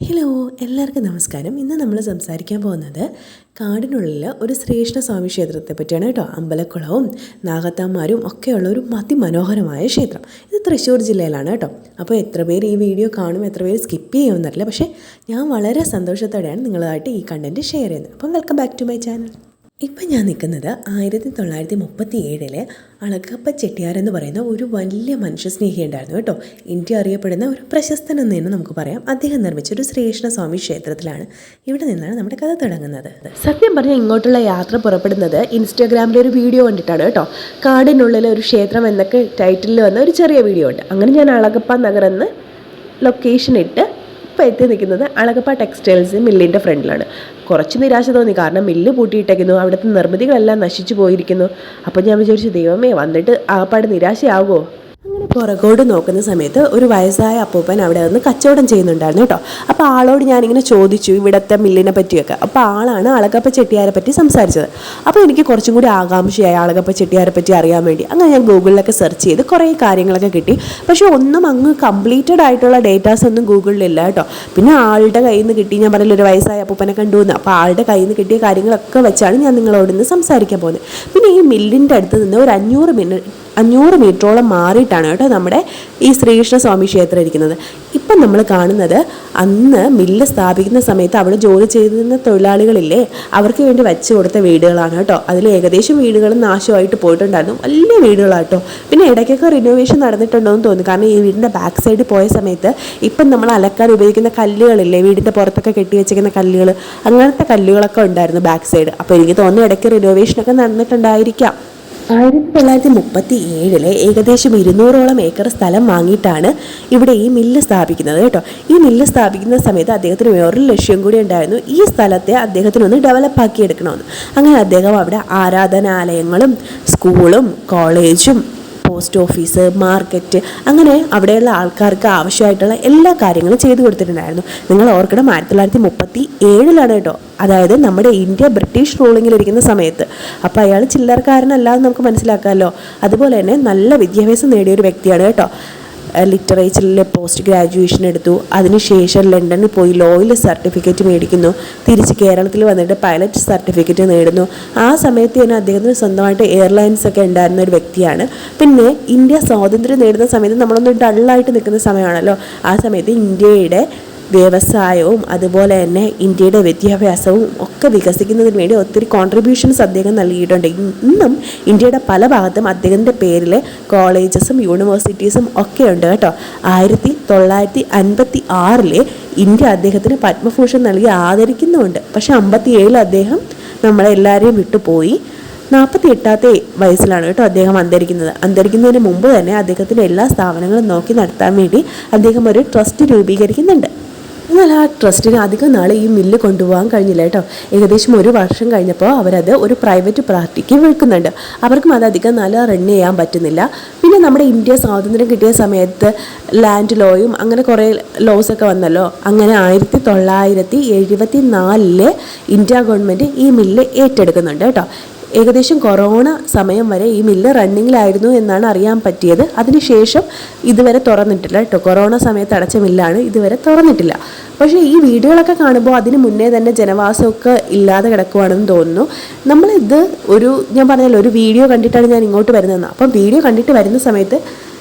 Hello എല്ലാവർക്കും നമസ്കാരം. ഇന്ന് നമ്മൾ സംസാരിക്കാൻ പോകുന്നത് കാടിനുള്ളിൽ ഒരു ശ്രേഷ്ഠ സ്വാമി ക്ഷേത്രത്തെ പറ്റിയാണ് കേട്ടോ. അമ്പലക്കുളവും നാഗത്താന്മാരും ഒക്കെയുള്ള ഒരു അതിമനോഹരമായ ക്ഷേത്രം. ഇത് തൃശ്ശൂർ ജില്ലയിലാണ് കേട്ടോ. അപ്പോൾ എത്ര പേര് ഈ വീഡിയോ കാണും എത്ര പേര് സ്കിപ്പ് ചെയ്യുമെന്നറിയില്ല പക്ഷേ ഞാൻ വളരെ സന്തോഷത്തോടെയാണ് നിങ്ങളുമായിട്ട് ഈ കണ്ടന്റ് ഷെയർ ചെയ്യുന്നത്. അപ്പം welcome back to my channel ഇപ്പം ഞാൻ നിൽക്കുന്നത് ആയിരത്തി തൊള്ളായിരത്തി മുപ്പത്തി ഏഴിലെ അളകപ്പ ചെട്ടിയാർ എന്ന് പറയുന്ന ഒരു വലിയ മനുഷ്യസ്നേഹി ഉണ്ടായിരുന്നു കേട്ടോ. ഇന്ത്യ അറിയപ്പെടുന്ന ഒരു പ്രശസ്തൻ എന്ന് തന്നെ നമുക്ക് പറയാം. അദ്ദേഹം നിർമ്മിച്ച ഒരു ശ്രീകൃഷ്ണസ്വാമി ക്ഷേത്രത്തിലാണ്. ഇവിടെ നിന്നാണ് നമ്മുടെ കഥ തുടങ്ങുന്നത്. സത്യം പറഞ്ഞാൽ ഇങ്ങോട്ടുള്ള യാത്ര പുറപ്പെടുന്നത് ഇൻസ്റ്റാഗ്രാമിലെ ഒരു വീഡിയോ കണ്ടിട്ടാണ് കേട്ടോ. കാടിനുള്ളിലെ ഒരു ക്ഷേത്രം എന്നൊക്കെ ടൈറ്റിലിൽ വന്ന ഒരു ചെറിയ വീഡിയോ ഉണ്ട്. അങ്ങനെ ഞാൻ അളകപ്പ നഗർ എന്ന് ലൊക്കേഷൻ ഇട്ട് ഇപ്പോൾ എത്തി നിൽക്കുന്നത് അളകപ്പ ടെക്സ്റ്റൈൽസ് മില്ലിന്റെ ഫ്രണ്ടിലാണ്. കുറച്ച് നിരാശ തോന്നി. കാരണം മില്ല് പൂട്ടിയിട്ടേക്കുന്നു. അവിടുത്തെ നിർമ്മിതികളെല്ലാം നശിച്ചു പോയിരിക്കുന്നു. അപ്പോൾ ഞാൻ വിചാരിച്ചു ദൈവമേ വന്നിട്ട് ആപ്പാട് നിരാശയാകുമോ അങ്ങനെ പുറകോട്ട് നോക്കുന്ന സമയത്ത് ഒരു വയസ്സായ അപ്പൂപ്പൻ അവിടെ നിന്ന് കച്ചവടം ചെയ്യുന്നുണ്ടായിരുന്നു കേട്ടോ. അപ്പോൾ ആളോട് ഞാനിങ്ങനെ ചോദിച്ചു ഇവിടുത്തെ മില്ലിനെ പറ്റിയൊക്കെ. അപ്പോൾ ആളാണ് അളകപ്പ ചെട്ടിയാരെ പറ്റി സംസാരിച്ചത്. അപ്പോൾ എനിക്ക് കുറച്ചും കൂടി ആകാംക്ഷയായി അളകപ്പ ചെട്ടിയാരെ പറ്റി അറിയാൻ വേണ്ടി. അങ്ങനെ ഞാൻ ഗൂഗിളിലൊക്കെ സെർച്ച് ചെയ്ത് കുറേ കാര്യങ്ങളൊക്കെ കിട്ടി. പക്ഷേ ഒന്നും അങ്ങ് കംപ്ലീറ്റഡ് ആയിട്ടുള്ള ഡേറ്റാസ് ഒന്നും ഗൂഗിളിലില്ല കേട്ടോ. പിന്നെ ആളുടെ കയ്യിൽ നിന്ന് കിട്ടി. ഞാൻ പറഞ്ഞില്ല ഒരു വയസ്സായ അപ്പൂപ്പനെ കണ്ടു എന്ന്. അപ്പോൾ ആളുടെ കയ്യിൽ നിന്ന് കിട്ടിയ കാര്യങ്ങളൊക്കെ വെച്ചാണ് ഞാൻ നിങ്ങളോട് ഇന്ന് സംസാരിക്കാൻ പോകുന്നത്. പിന്നെ ഈ മില്ലിന്റെ അടുത്ത് നിന്ന് ഒരു അഞ്ഞൂറ് മിനിറ്റ് അഞ്ഞൂറ് മീറ്ററോളം മാറിയിട്ടാണ് കേട്ടോ നമ്മുടെ ഈ ശ്രീകൃഷ്ണസ്വാമി ക്ഷേത്രം ഇരിക്കുന്നത്. ഇപ്പം നമ്മൾ കാണുന്നത് അന്ന് മില്ല് സ്ഥാപിക്കുന്ന സമയത്ത് അവിടെ ജോലി ചെയ്തിരുന്ന തൊഴിലാളികളില്ലേ അവർക്ക് വേണ്ടി വെച്ച് കൊടുത്ത വീടുകളാണ് കേട്ടോ. അതിൽ ഏകദേശം വീടുകൾ നാശമായിട്ട് പോയിട്ടുണ്ടായിരുന്നു. വലിയ വീടുകളാട്ടോ പിന്നെ ഇടയ്ക്കൊക്കെ റിനോവേഷൻ നടന്നിട്ടുണ്ടോ എന്ന് തോന്നുന്നു. കാരണം ഈ വീടിന്റെ ബാക്ക് സൈഡിൽ പോയ സമയത്ത് ഇപ്പം നമ്മൾ അലക്കാൻ ഉപയോഗിക്കുന്ന കല്ലുകളില്ലേ വീടിന്റെ പുറത്തൊക്കെ കെട്ടി വെച്ചിരിക്കുന്ന കല്ലുകൾ അങ്ങനത്തെ കല്ലുകളൊക്കെ ഉണ്ടായിരുന്നു ബാക്ക് സൈഡ് അപ്പോൾ എനിക്ക് തോന്നുന്നു ഇടയ്ക്ക് റിനോവേഷനൊക്കെ നടന്നിട്ടുണ്ടായിരിക്കാം. ആയിരത്തി തൊള്ളായിരത്തി മുപ്പത്തി ഏഴിലെ ഏകദേശം ഇരുന്നൂറോളം ഏക്കർ സ്ഥലം വാങ്ങിയിട്ടാണ് ഇവിടെ ഈ മില്ല് സ്ഥാപിക്കുന്നത് കേട്ടോ. ഈ മില്ല് സ്ഥാപിക്കുന്ന സമയത്ത് അദ്ദേഹത്തിന് വേറൊരു ലക്ഷ്യം കൂടി ഉണ്ടായിരുന്നു. ഈ സ്ഥലത്തെ അദ്ദേഹത്തിനൊന്ന് ഡെവലപ്പ് ആക്കി എടുക്കണമെന്ന്. അങ്ങനെ അദ്ദേഹം അവിടെ ആരാധനാലയങ്ങളും സ്കൂളും കോളേജും പോസ്റ്റ് ഓഫീസ് മാർക്കറ്റ് അങ്ങനെ അവിടെയുള്ള ആൾക്കാർക്ക് ആവശ്യമായിട്ടുള്ള എല്ലാ കാര്യങ്ങളും ചെയ്തു കൊടുത്തിട്ടുണ്ടായിരുന്നു. നിങ്ങൾ ഓർക്കണം ആയിരത്തി തൊള്ളായിരത്തി മുപ്പത്തി ഏഴിലാണ് കേട്ടോ. അതായത് നമ്മുടെ ഇന്ത്യ ബ്രിട്ടീഷ് റൂളിങ്ങിലിരിക്കുന്ന സമയത്ത്. അപ്പോൾ അയാൾ ചില്ലറക്കാരനല്ലാതെ നമുക്ക് മനസ്സിലാക്കാമല്ലോ. അതുപോലെ തന്നെ നല്ല വിദ്യാഭ്യാസം നേടിയ ഒരു വ്യക്തിയാണ് കേട്ടോ. ലിറ്ററേച്ചറിൽ പോസ്റ്റ് ഗ്രാജുവേഷൻ എടുത്തു. അതിനുശേഷം ലണ്ടനിൽ പോയി ലോയിൽ സർട്ടിഫിക്കറ്റ് മേടിക്കുന്നു. തിരിച്ച് കേരളത്തിൽ വന്നിട്ട് പൈലറ്റ് സർട്ടിഫിക്കറ്റ് നേടുന്നു. ആ സമയത്ത് തന്നെ അദ്ദേഹത്തിന് സ്വന്തമായിട്ട് എയർലൈൻസ് ഒക്കെ ഉണ്ടായിരുന്ന ഒരു വ്യക്തിയാണ്. പിന്നെ ഇന്ത്യ സ്വാതന്ത്ര്യം നേടുന്ന സമയത്ത് നമ്മളൊന്ന് ഡള്ളായിട്ട് നിൽക്കുന്ന സമയമാണല്ലോ. ആ സമയത്ത് ഇന്ത്യയുടെ വ്യവസായവും അതുപോലെ തന്നെ ഇന്ത്യയുടെ വിദ്യാഭ്യാസവും ഒക്കെ വികസിക്കുന്നതിന് വേണ്ടി ഒത്തിരി കോൺട്രിബ്യൂഷൻസ് അദ്ദേഹം നൽകിയിട്ടുണ്ട്. ഇന്നും ഇന്ത്യയുടെ പല ഭാഗത്തും അദ്ദേഹത്തിന്റെ പേരിൽ കോളേജസും യൂണിവേഴ്സിറ്റീസും ഒക്കെ ഉണ്ട് കേട്ടോ. ആയിരത്തി തൊള്ളായിരത്തി അൻപത്തി ആറിലെ ഇന്ത്യ അദ്ദേഹത്തിന് പത്മഭൂഷൺ നൽകി ആദരിക്കുന്നുമുണ്ട്. പക്ഷേ അമ്പത്തി ഏഴിൽ അദ്ദേഹം നമ്മളെല്ലാവരെയും വിട്ടുപോയി. നാൽപ്പത്തി എട്ടാമത്തെ വയസ്സിലാണ് കേട്ടോ അദ്ദേഹം അന്തരിക്കുന്നത്. അന്തരിക്കുന്നതിന് മുമ്പ് തന്നെ അദ്ദേഹത്തിന്റെ എല്ലാ സ്ഥാപനങ്ങളും നോക്കി നടത്താൻ വേണ്ടി അദ്ദേഹം ഒരു ട്രസ്റ്റ് രൂപീകരിക്കുന്നുണ്ട്. എന്നാൽ ആ ട്രസ്റ്റിന് അധികം നാളെ ഈ മില്ല് കൊണ്ടുപോകാൻ കഴിഞ്ഞില്ല കേട്ടോ. ഏകദേശം ഒരു വർഷം കഴിഞ്ഞപ്പോൾ അവരത് ഒരു പ്രൈവറ്റ് പാർട്ടിക്ക് വിൽക്കുന്നുണ്ട്. അവർക്കും അത് അധികം നാളെ റൺ ചെയ്യാൻ പറ്റുന്നില്ല. പിന്നെ നമ്മുടെ ഇന്ത്യ സ്വാതന്ത്ര്യം കിട്ടിയ സമയത്ത് ലാൻഡ് ലോയും അങ്ങനെ കുറേ ലോസ് ഒക്കെ വന്നല്ലോ. അങ്ങനെ ആയിരത്തി തൊള്ളായിരത്തി എഴുപത്തി നാലിൽ ഇന്ത്യ ഗവൺമെന്റ് ഈ മില്ല് ഏറ്റെടുക്കുന്നുണ്ട് കേട്ടോ. ഏകദേശം കൊറോണ സമയം വരെ ഈ മില്ല് റണ്ണിങ്ങിലായിരുന്നു എന്നാണ് അറിയാൻ പറ്റിയത്. അതിനുശേഷം ഇതുവരെ തുറന്നിട്ടില്ല കേട്ടോ. കൊറോണ സമയത്ത് അടച്ച മില്ലാണ് ഇതുവരെ തുറന്നിട്ടില്ല. പക്ഷേ ഈ വീടുകളൊക്കെ കാണുമ്പോൾ അതിന് മുന്നേ തന്നെ ജനവാസമൊക്കെ ഇല്ലാതെ കിടക്കുവാണെന്ന് തോന്നുന്നു. നമ്മളിത് ഒരു ഞാൻ പറഞ്ഞല്ലോ ഒരു വീഡിയോ കണ്ടിട്ടാണ് ഞാൻ ഇങ്ങോട്ട് വരുന്നത് അപ്പം വീഡിയോ കണ്ടിട്ട് വരുന്ന സമയത്ത്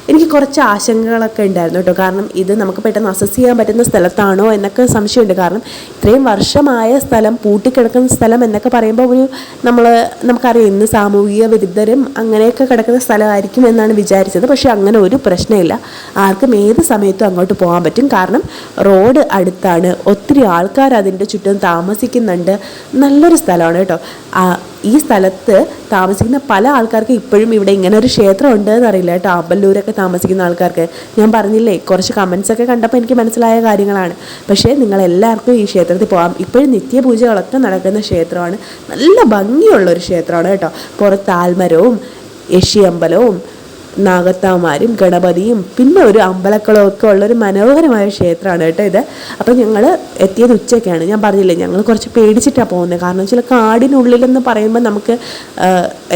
എനിക്ക് കുറച്ച് ആശങ്കകളൊക്കെ ഉണ്ടായിരുന്നു കേട്ടോ. കാരണം ഇത് നമുക്ക് പെട്ടെന്ന് അസസ് ചെയ്യാൻ പറ്റുന്ന സ്ഥലത്താണോ എന്നൊക്കെ സംശയമുണ്ട്. കാരണം ഇത്രയും വർഷമായ സ്ഥലം പൂട്ടിക്കിടക്കുന്ന സ്ഥലം എന്നൊക്കെ പറയുമ്പോൾ ഒരു നമ്മൾ നമുക്കറിയാം ഇന്ന് സാമൂഹിക വിരുദ്ധരും അങ്ങനെയൊക്കെ കിടക്കുന്ന സ്ഥലമായിരിക്കും എന്നാണ് വിചാരിച്ചത്. പക്ഷേ അങ്ങനെ ഒരു പ്രശ്നമില്ല. ആർക്കും ഏത് സമയത്തും അങ്ങോട്ട് പോകാൻ പറ്റും. കാരണം റോഡ് അടുത്താണ്. ഒത്തിരി ആൾക്കാർ അതിന്റെ ചുറ്റും താമസിക്കുന്നുണ്ട്. നല്ലൊരു സ്ഥലമാണ് കേട്ടോ. ഈ സ്ഥലത്ത് താമസിക്കുന്ന പല ആൾക്കാർക്ക് ഇപ്പോഴും ഇവിടെ ഇങ്ങനെ ഒരു ക്ഷേത്രം ഉണ്ട് എന്നറിയില്ല കേട്ടോ. അമ്പല്ലൂരൊക്കെ താമസിക്കുന്ന ആൾക്കാർക്ക്. ഞാൻ പറഞ്ഞില്ലേ കുറച്ച് കമൻസൊക്കെ കണ്ടപ്പോൾ എനിക്ക് മനസ്സിലായ കാര്യങ്ങളാണ്. പക്ഷേ നിങ്ങൾ എല്ലാവർക്കും ഈ ക്ഷേത്രത്തിൽ പോകാം. ഇപ്പോഴും നിത്യപൂജകളൊക്കെ നടക്കുന്ന ക്ഷേത്രമാണ്. നല്ല ഭംഗിയുള്ള ഒരു ക്ഷേത്രമാണ് കേട്ടോ. പുറത്ത് ആൽമരവും യക്ഷിയമ്പലവും നാഗത്താമാരും ഗണപതിയും പിന്നെ ഒരു അമ്പലക്കുളവും ഒക്കെ ഉള്ളൊരു മനോഹരമായ ക്ഷേത്രമാണ് കേട്ടോ ഇത്. അപ്പോൾ ഞങ്ങൾ എത്തിയത് ഉച്ചയ്ക്കാണ്. ഞാൻ പറഞ്ഞില്ലേ ഞങ്ങൾ കുറച്ച് പേടിച്ചിട്ടാണ് പോകുന്നത് കാരണം വെച്ചാൽ കാടിനുള്ളിലെന്ന് പറയുമ്പോൾ നമുക്ക്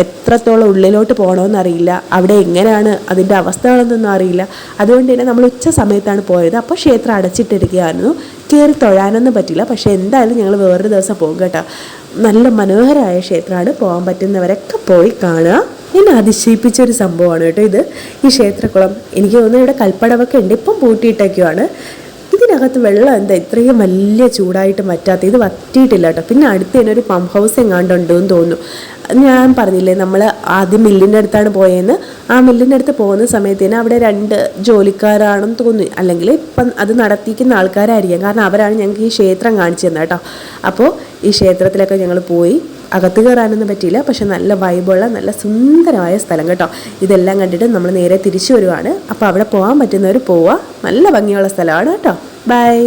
എത്രത്തോളം ഉള്ളിലോട്ട് പോകണമെന്നറിയില്ല അവിടെ എങ്ങനെയാണ് അതിന്റെ അവസ്ഥകളെന്നൊന്നും അറിയില്ല. അതുകൊണ്ട് തന്നെ നമ്മൾ ഉച്ച സമയത്താണ് പോയത്. അപ്പോൾ ക്ഷേത്രം അടച്ചിട്ടിരിക്കുകയായിരുന്നു. കയറി തൊഴാനൊന്നും പറ്റില്ല. പക്ഷേ എന്തായാലും ഞങ്ങൾ വേറൊരു ദിവസം പോകും കേട്ടോ. നല്ല മനോഹരമായ ക്ഷേത്രമാണ്. പോകാൻ പറ്റുന്നവരൊക്കെ പോയി കാണുക. എന്നെ അതിശയിപ്പിച്ച ഒരു സംഭവമാണ് കേട്ടോ ഇത്. ഈ ക്ഷേത്രക്കുളം എനിക്ക് തോന്നുന്നു ഇവിടെ കൽപ്പടവൊക്കെ ഉണ്ട്. ഇപ്പം പൂട്ടിയിട്ടൊക്കെയാണ് ഇതിനകത്ത് വെള്ളം എന്താ ഇത്രയും വലിയ ചൂടായിട്ട് പറ്റാത്ത ഇത് വറ്റിയിട്ടില്ല കേട്ടോ. പിന്നെ അടുത്ത് തന്നെ ഒരു പമ്പ് ഹൗസ് എങ്ങാണ്ടുണ്ട് എന്ന് തോന്നുന്നു. ഞാൻ പറഞ്ഞില്ലേ നമ്മൾ ആദ്യം മില്ലിന്റെ അടുത്താണ് പോയതെന്ന് ആ മില്ലിന്റെ അടുത്ത് പോകുന്ന സമയത്ത് തന്നെ അവിടെ രണ്ട് ജോലിക്കാരാണെന്ന് തോന്നി അല്ലെങ്കിൽ ഇപ്പം അത് നടത്തിക്കുന്ന ആൾക്കാരായിരിക്കാം. കാരണം അവരാണ് ഞങ്ങൾക്ക് ഈ ക്ഷേത്രം കാണിച്ചു തന്നെ കേട്ടോ. അപ്പോൾ ഈ ക്ഷേത്രത്തിലൊക്കെ ഞങ്ങൾ പോയി. അകത്ത് കയറാനൊന്നും പറ്റിയില്ല. പക്ഷെ നല്ല വൈബുള്ള നല്ല സുന്ദരമായ സ്ഥലം കേട്ടോ. ഇതെല്ലാം കണ്ടിട്ട് നമ്മൾ നേരെ തിരിച്ചു വരുവാണ്. അപ്പോൾ അവിടെ പോകാൻ പറ്റുന്നവർ പോവുക. നല്ല ഭംഗിയുള്ള സ്ഥലമാണ് കേട്ടോ. ബൈ